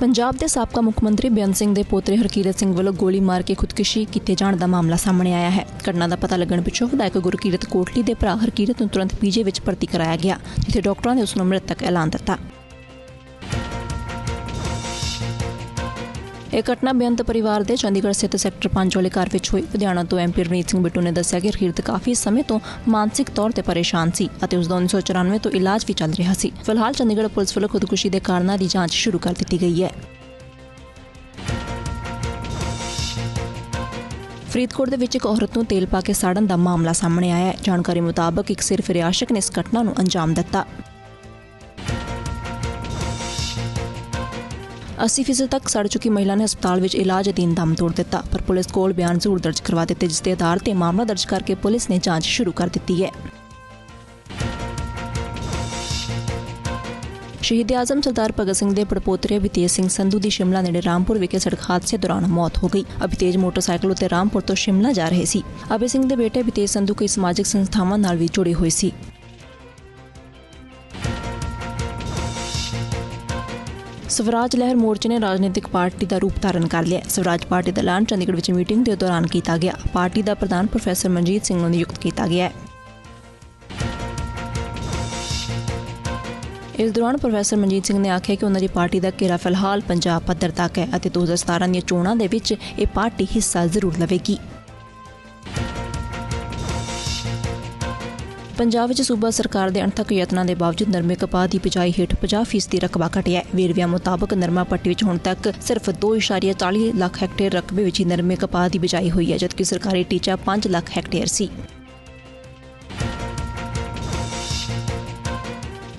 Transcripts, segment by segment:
ਪੰਜਾਬ ਦੇ ਸਾਬਕਾ ਮੁੱਖ ਮੰਤਰੀ ਬੇਅੰਤ ਸਿੰਘ ਦੇ ਪੋਤਰੇ ਹਰਕੀਰਤ ਸਿੰਘ ਵੱਲੋਂ ਗੋਲੀ ਮਾਰ ਕੇ ਖੁਦਕੁਸ਼ੀ ਕੀਤੇ ਜਾਣ ਦਾ ਮਾਮਲਾ ਸਾਹਮਣੇ ਆਇਆ ਹੈ। ਘਟਨਾ ਦਾ ਪਤਾ ਲੱਗਣ ਪਿੱਛੋਂ ਵਿਧਾਇਕ ਗੁਰਕੀਰਤ ਕੋਟਲੀ ਦੇ ਭਰਾ ਹਰਕੀਰਤ ਨੂੰ ਤੁਰੰਤ ਪੀਜੀ ਵਿੱਚ ਭਰਤੀ ਕਰਾਇਆ ਗਿਆ, ਜਿੱਥੇ ਡਾਕਟਰਾਂ ਨੇ ਉਸ ਨੂੰ ਮ੍ਰਿਤਕ ਐਲਾਨ ਦਿੱਤਾ। ਇਹ ਘਟਨਾ ਬੇਅੰਤ ਪਰਿਵਾਰ ਦੇ ਚੰਡੀਗੜ੍ਹ ਸਥਿਤ ਸੈਕਟਰ 5 ਵਾਲੇ ਘਰ ਵਿੱਚ ਹੋਈ। ਲੁਧਿਆਣਾ ਤੋਂ ਐਮਪੀ ਰਣਜੀਤ ਸਿੰਘ ਬਿੱਟੂ ਨੇ ਦੱਸਿਆ ਕਿ ਹਰਕੀਰਤ ਕਾਫੀ ਸਮੇਂ ਤੋਂ ਮਾਨਸਿਕ ਤੌਰ ਤੇ ਪਰੇਸ਼ਾਨ ਸੀ ਅਤੇ ਉਸ ਦਾ 1994 ਤੋਂ ਇਲਾਜ ਵੀ ਚੱਲ ਰਿਹਾ ਸੀ। ਫਿਲਹਾਲ ਚੰਡੀਗੜ੍ਹ ਪੁਲਿਸ ਵੱਲੋਂ ਖੁਦਕੁਸ਼ੀ ਦੇ ਕਾਰਨਾਂ ਦੀ ਜਾਂਚ ਸ਼ੁਰੂ ਕਰ ਦਿੱਤੀ ਗਈ ਹੈ। ਫਰੀਦਕੋਟ ਦੇ ਵਿੱਚ ਇੱਕ ਔਰਤ ਨੂੰ ਤੇਲ ਪਾ ਕੇ ਸਾੜਨ ਦਾ ਮਾਮਲਾ ਸਾਹਮਣੇ ਆਇਆ ਹੈ। ਜਾਣਕਾਰੀ ਮੁਤਾਬਕ ਇੱਕ ਸਿਰਫ ਰਿਆਸ਼ਕ ਨੇ ਇਸ ਘਟਨਾ ਨੂੰ ਅੰਜਾਮ ਦਿੱਤਾ। 80% ਤੱਕ ਸੜ ਚੁੱਕੀ ਮਹਿਲਾ ਨੇ ਹਸਪਤਾਲ ਵਿੱਚ ਇਲਾਜ ਅਧੀਨ ਦਮ ਤੋੜ ਦਿੱਤਾ। ਪਰ ਪੁਲਿਸ ਕੋਲ ਬਿਆਨ ਜ਼ਰੂਰ ਦਰਜ ਕਰਵਾ ਦਿੱਤੇ, ਜਿਸ ਦੇ ਆਧਾਰ ਤੇ ਮਾਮਲਾ ਦਰਜ ਕਰਕੇ ਪੁਲਿਸ ਨੇ ਜਾਂਚ ਸ਼ੁਰੂ ਕਰ ਦਿੱਤੀ ਹੈ। ਸ਼ਹੀਦ ਆਜ਼ਮ ਸਰਦਾਰ ਭਗਤ ਸਿੰਘ ਦੇ ਪੜਪੋਤਰੇ ਅਭਿਤੇਜ ਸਿੰਘ ਸੰਧੂ ਦੀ ਸ਼ਿਮਲਾ ਨੇੜੇ ਰਾਮਪੁਰ ਵਿਖੇ ਸੜਕ ਹਾਦਸੇ ਦੌਰਾਨ ਮੌਤ ਹੋ ਗਈ। ਅਭਿਤੇਜ ਮੋਟਰਸਾਈਕਲ ਉੱਤੇ ਰਾਮਪੁਰ ਤੋਂ ਸ਼ਿਮਲਾ ਜਾ ਰਹੇ ਸੀ। ਅਭੇ ਸਿੰਘ ਦੇ ਬੇਟੇ ਅਭਿਤੇਜ ਸੰਧੂ ਕਈ ਸਮਾਜਿਕ ਸੰਸਥਾਵਾਂ ਨਾਲ ਵੀ ਜੁੜੇ ਹੋਏ ਸੀ। ਸਵਰਾਜ ਲਹਿਰ ਮੋਰਚੇ ਨੇ ਰਾਜਨੀਤਿਕ ਪਾਰਟੀ ਦਾ ਰੂਪ ਧਾਰਨ ਕਰ ਲਿਆ ਸਵਰਾਜ ਪਾਰਟੀ ਦਾ ਐਲਾਨ ਚੰਡੀਗੜ੍ਹ ਵਿੱਚ ਮੀਟਿੰਗ ਦੇ ਦੌਰਾਨ ਕੀਤਾ ਗਿਆ। ਪਾਰਟੀ ਦਾ ਪ੍ਰਧਾਨ ਪ੍ਰੋਫੈਸਰ ਮਨਜੀਤ ਸਿੰਘ ਨੂੰ ਨਿਯੁਕਤ ਕੀਤਾ ਗਿਆ ਹੈ। ਇਸ ਦੌਰਾਨ ਪ੍ਰੋਫੈਸਰ ਮਨਜੀਤ ਸਿੰਘ ਨੇ ਆਖਿਆ ਕਿ ਉਹਨਾਂ ਦੀ ਪਾਰਟੀ ਦਾ ਘੇਰਾ ਫਿਲਹਾਲ ਪੰਜਾਬ ਪੱਧਰ ਤੱਕ ਹੈ ਅਤੇ 2017 ਦੀਆਂ ਚੋਣਾਂ ਦੇ ਵਿੱਚ ਇਹ ਪਾਰਟੀ ਹਿੱਸਾ ਜ਼ਰੂਰ ਲਵੇਗੀ। ਪੰਜਾਬ ਵਿੱਚ ਸੂਬਾ ਸਰਕਾਰ ਦੇ ਅਣਥੱਕ ਯਤਨਾਂ ਦੇ ਬਾਵਜੂਦ ਨਰਮੇ ਕਪਾਹ ਦੀ ਬਿਜਾਈ ਹੇਠ 50% ਦੀ ਰਕਬਾ ਘਟਿਆ ਹੈ। ਵੇਰਵਿਆਂ ਮੁਤਾਬਕ ਨਰਮਾ ਪੱਟੀ ਵਿੱਚ ਹੁਣ ਤੱਕ ਸਿਰਫ 2.40 ਲੱਖ ਹੈਕਟੇਅਰ ਰਕਬੇ ਵਿੱਚ ਹੀ ਨਰਮੇ ਕਪਾਹ ਦੀ ਬਿਜਾਈ ਹੋਈ ਹੈ, ਜਦਕਿ ਸਰਕਾਰੀ ਟੀਚਾ 5 ਲੱਖ ਹੈਕਟੇਅਰ ਸੀ।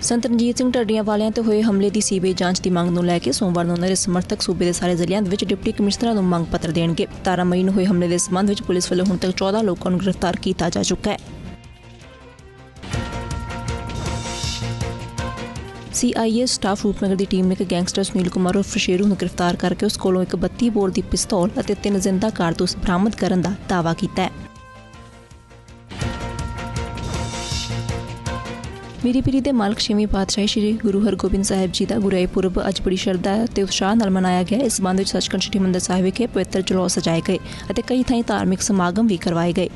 ਸੰਤ ਰਣਜੀਤ ਸਿੰਘ ਢੱਡੀਆਂ ਵਾਲਿਆਂ ਤੇ ਹੋਏ ਹਮਲੇ ਦੀ ਸੀਬੀਆਈ ਜਾਂਚ ਦੀ ਮੰਗ ਨੂੰ ਲੈ ਕੇ ਸੋਮਵਾਰ ਨੂੰ ਉਹਨਾਂ ਦੇ ਸਮਰਥਕ ਸੂਬੇ ਦੇ ਸਾਰੇ ਜ਼ਿਲ੍ਹਿਆਂ ਵਿੱਚ ਡਿਪਟੀ ਕਮਿਸ਼ਨਰਾਂ ਨੂੰ ਮੰਗ ਪੱਤਰ ਦੇਣਗੇ। 17 ਮਈ ਨੂੰ ਹੋਏ ਹਮਲੇ ਦੇ ਸਬੰਧ ਵਿੱਚ ਪੁਲਿਸ ਵੱਲੋਂ ਹੁਣ ਤੱਕ 14 ਲੋਕਾਂ ਨੂੰ ਗ੍ਰਿਫਤਾਰ ਕੀਤਾ ਜਾ ਚੁੱਕਾ ਹੈ। ਸੀਆਈਏ ਸਟਾਫ ਰੂਪਨਗਰ ਦੀ ਟੀਮ ਨੇ ਇੱਕ ਗੈਂਗਸਟਰ ਸੁਨੀਲ ਕੁਮਾਰ ਉਰਫ ਸ਼ੇਰੂ ਨੂੰ ਗ੍ਰਿਫਤਾਰ ਕਰਕੇ ਉਸ ਕੋਲੋਂ ਇੱਕ 32 ਬੋਰ ਦੀ ਪਿਸਤੌਲ ਅਤੇ ਤਿੰਨ ਜ਼ਿੰਦਾ ਕਾਰਤੂਸ ਬਰਾਮਦ ਕਰਨ ਦਾ ਦਾਅਵਾ ਕੀਤਾ ਹੈ। ਮੇਰੀ ਪੀਰੀ ਦੇ ਮਾਲਕ ਛੇਵੀਂ ਪਾਤਸ਼ਾਹੀ ਸ੍ਰੀ ਗੁਰੂ ਹਰਗੋਬਿੰਦ ਸਾਹਿਬ ਜੀ ਦਾ ਗੁਰਾਈ ਪੁਰਬ ਅੱਜ ਬੜੀ ਸ਼ਰਧਾ ਤੇ ਉਤਸ਼ਾਹ ਨਾਲ ਮਨਾਇਆ ਗਿਆ। ਇਸ ਸੰਬੰਧ ਵਿੱਚ ਸੱਚਖੰਡ ਸ੍ਰੀ ਹਰਿਮੰਦਰ ਸਾਹਿਬ ਵਿਖੇ ਪਵਿੱਤਰ ਜਲੌ ਸਜਾਏ ਗਏ ਅਤੇ ਕਈ ਥਾਈਂ ਧਾਰਮਿਕ ਸਮਾਗਮ ਵੀ ਕਰਵਾਏ ਗਏ।